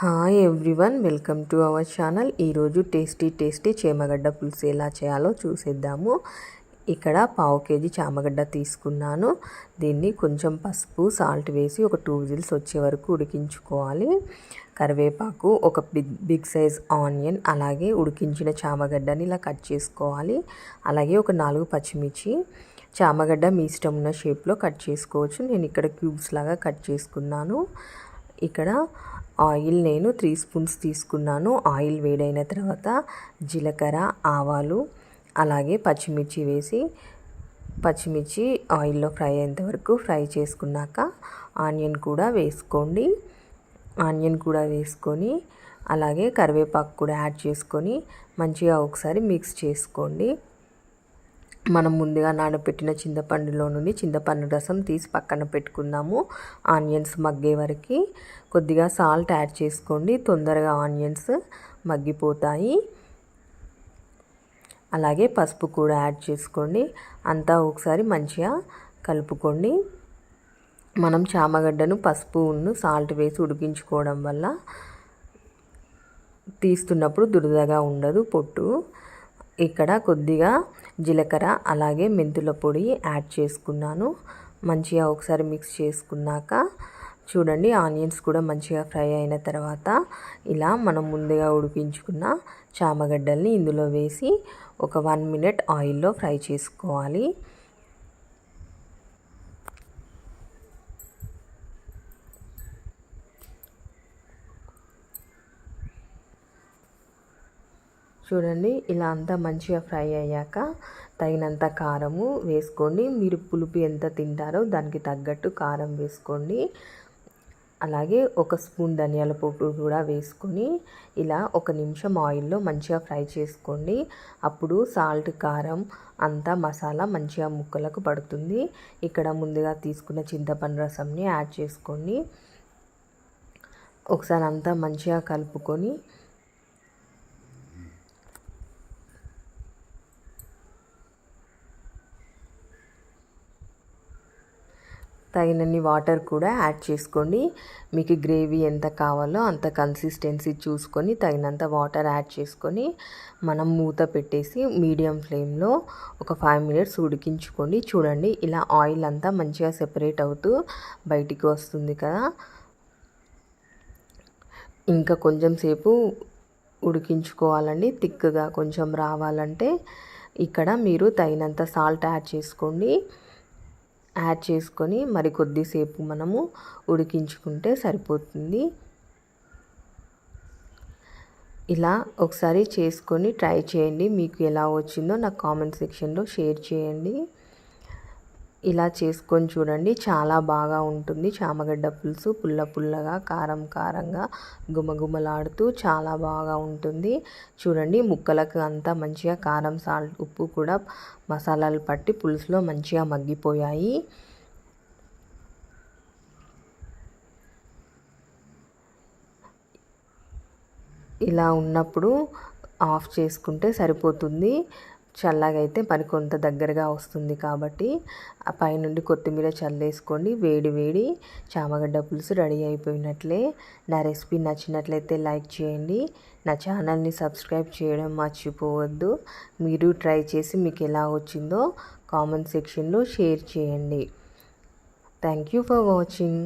Hi everyone welcome to our channel ఈరోజు tasty tasty చేమగడ్డ పులుసు ఎలా చేయాలో చూసేద్దాము. ఇక్కడ పావు కేజీ చామగడ్డ తీసుకున్నాను. దీన్ని కొంచెం పసుపు సాల్ట్ వేసి ఒక టూ విజిల్స్ వచ్చే వరకు ఉడికించుకోవాలి. కరివేపాకు ఒక బిగ్ బిగ్ సైజ్ ఆనియన్ అలాగే ఉడికించిన చామగడ్డని ఇలా కట్ చేసుకోవాలి. అలాగే ఒక నాలుగు పచ్చిమిర్చి చామగడ్డ మీ ఇష్టం ఉన్న షేప్లో కట్ చేసుకోవచ్చు. నేను ఇక్కడ క్యూబ్స్ లాగా కట్ చేసుకున్నాను. ఇక్కడ ఆయిల్ నేను త్రీ స్పూన్స్ తీసుకున్నాను. ఆయిల్ వేడైన తర్వాత జీలకర్ర ఆవాలు అలాగే పచ్చిమిర్చి వేసి పచ్చిమిర్చి ఆయిల్లో ఫ్రై అయ్యేంత వరకు ఫ్రై చేసుకున్నాక ఆనియన్ కూడా వేసుకోండి. ఆనియన్ కూడా వేసుకొని అలాగే కరివేపాకు కూడా యాడ్ చేసుకొని మంచిగా ఒకసారి మిక్స్ చేసుకోండి. మనం ముందుగా నానబెట్టిన చింతపండులో నుండి చింతపండు రసం తీసి పక్కన పెట్టుకున్నాము ఆనియన్స్ మగ్గే వరకు. కొద్దిగా సాల్ట్ యాడ్ చేసుకోండి. తొందరగా ఆనియన్స్ మగ్గిపోతాయి. అలాగే పసుపు కూడా యాడ్ చేసుకోండి. అంతా ఒకసారి మంచిగా కలుపుకోండి. మనం చామగడ్డను పసుపు ఉన్ను సాల్ట్ వేసి ఉడికించుకోవడం వల్ల తీస్తున్నప్పుడు దురదగా ఉండదు పొట్టు. ఇక్కడ కొద్దిగా జీలకర్ర అలాగే మెంతుల పొడి యాడ్ చేసుకున్నాను. మంచిగా ఒకసారి మిక్స్ చేసుకున్నాక చూడండి ఆనియన్స్ కూడా మంచిగా ఫ్రై అయిన తర్వాత ఇలా మనం ముందుగా ఉడిపించుకున్న చామగడ్డల్ని ఇందులో వేసి ఒక వన్ మినిట్ ఆయిల్లో ఫ్రై చేసుకోవాలి. చూడండి ఇలా అంతా మంచిగా ఫ్రై అయ్యాక తగినంత కారము వేసుకోండి. మీరు పులుపు ఎంత తింటారో దానికి తగ్గట్టు కారం వేసుకోండి. అలాగే ఒక స్పూన్ ధనియాల పొట్టు కూడా వేసుకొని ఇలా ఒక నిమిషం ఆయిల్లో మంచిగా ఫ్రై చేసుకోండి. అప్పుడు సాల్ట్ కారం అంతా మసాలా మంచిగా ముక్కలకు పడుతుంది. ఇక్కడ ముందుగా తీసుకున్న చింతపండు రసంని యాడ్ చేసుకోండి. ఒకసారి అంతా మంచిగా కలుపుకొని తగినన్ని వాటర్ కూడా యాడ్ చేసుకోండి. మీకు గ్రేవీ ఎంత కావాలో అంత కన్సిస్టెన్సీ చూసుకొని తగినంత వాటర్ యాడ్ చేసుకొని మనం మూత పెట్టేసి మీడియం ఫ్లేమ్లో ఒక ఫైవ్ మినిట్స్ ఉడికించుకోండి. చూడండి ఇలా ఆయిల్ అంతా మంచిగా సెపరేట్ అవుతూ బయటికి వస్తుంది కదా. ఇంకా కొంచెం సేపు ఉడికించుకోవాలండి. థిక్గా కొంచెం రావాలంటే ఇక్కడ మీరు తగినంత సాల్ట్ యాడ్ చేసుకోండి. యాడ్ చేసుకొని మరి కొద్దిసేపు మనము ఉడికించుకుంటే సరిపోతుంది. ఇలా ఒకసారి చేసుకొని ట్రై చేయండి. మీకు ఎలా వచ్చిందో నాకు కామెంట్ సెక్షన్లో షేర్ చేయండి. ఇలా చేసుకొని చూడండి. చాలా బాగా ఉంటుంది. చామగడ్డ పులుసు పుల్ల పుల్లగా కారం కారంగా గుమగుమలాడుతూ చాలా బాగా ఉంటుంది. చూడండి ముక్కలకు అంతా మంచిగా కారం సాల్ట్ ఉప్పు కూడా మసాలాలు పట్టి పులుసులో మంచిగా మగ్గిపోయాయి. ఇలా ఉన్నప్పుడు ఆఫ్ చేసుకుంటే సరిపోతుంది. చల్లగా అయితే కొంత దగ్గరగా వస్తుంది కాబట్టి ఆ పైనుండి కొత్తిమీర చల్లేసుకోండి. వేడి వేడి చామగడ్డ పులుసు రెడీ అయిపోయినట్లే. నా రెసిపీ నచ్చినట్లయితే లైక్ చేయండి. నా ఛానల్ని సబ్స్క్రైబ్ చేయడం మర్చిపోవద్దు. మీరు ట్రై చేసి మీకు ఎలా వచ్చిందో కామెంట్ సెక్షన్లో షేర్ చేయండి. Thank you for watching.